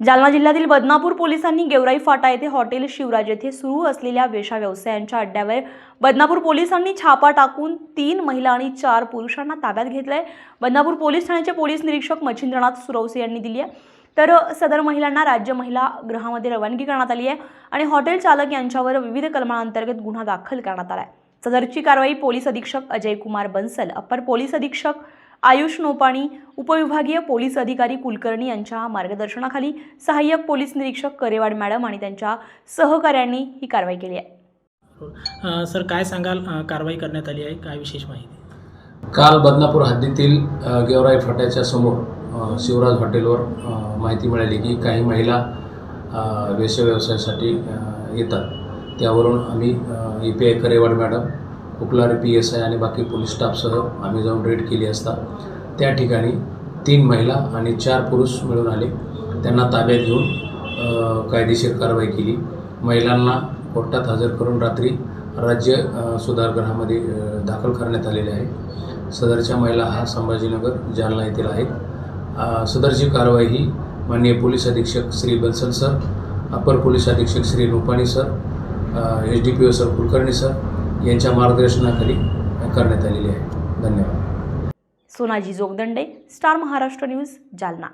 जालना जिल्ह्यातील बदनापूर पोलिसांनी गेवराई फाटा येथे हॉटेल शिवराज येथे सुरू असलेल्या वेशा व्यवसायांच्या अड्ड्यावर बदनापूर पोलिसांनी छापा टाकून तीन महिला आणि चार पुरुषांना ताब्यात घेतलंय. बदनापूर पोलीस ठाण्याचे पोलीस निरीक्षक मच्छिंद्रनाथ सुरवसे यांनी दिली आहे. तर सदर महिलांना राज्य महिला गृहामध्ये रवानगी करण्यात आली आहे आणि हॉटेल चालक यांच्यावर विविध कलमांतर्गत गुन्हा दाखल करण्यात आला आहे सदरची कारवाई पोलीस अधीक्षक अजय कुमार बन्सल अप्पर पोलीस अधीक्षक आयुष नोपाणी उपविभागीय पोलीस अधिकारी कुलकर्णी यांच्या मार्गदर्शनाखाली सहाय्यक पोलीस निरीक्षक करेवाड मॅडम आणि त्यांच्या सहकाऱ्यांनी ही कारवाई केली आहे. सर काय सांगाल? कारवाई करण्यात आली आहे. काय विशेष माहिती? काल बदनापूर हद्दीतील गेवराई फाट्याच्या समोर शिवराज हॉटेलवर माहिती मिळाली की काही महिला अ, वेश्या व्यवसायासाठी येतात. त्यावरून आम्ही E P I Karewad madam Uplari P S I आणि बाकी पोलीस स्टाफसह आम्ही जाऊन रेड केली असता. त्या ठिकाणी तीन महिला आणि चार पुरुष मिळून आले. त्यांना ताब्यात घेऊन कायदेशीर कारवाई केली. महिलांना कोर्टात हजर करून रात्री राज्य सुधारगृहामध्ये दाखल करण्यात आलेले आहे. सदरच्या महिला हा संभाजीनगर जालना येथील आहेत. सदरची कारवाई ही माननीय पोलीस अधीक्षक Shri Bansal sir upper police अधीक्षक Shri Rupani sir H D P O sir Kulkarni sir यांच्या मार्गदर्शनाखाली करण्यात आलेली आहे. धन्यवाद. Sonaji Jogdande Star Maharashtra News Jalna.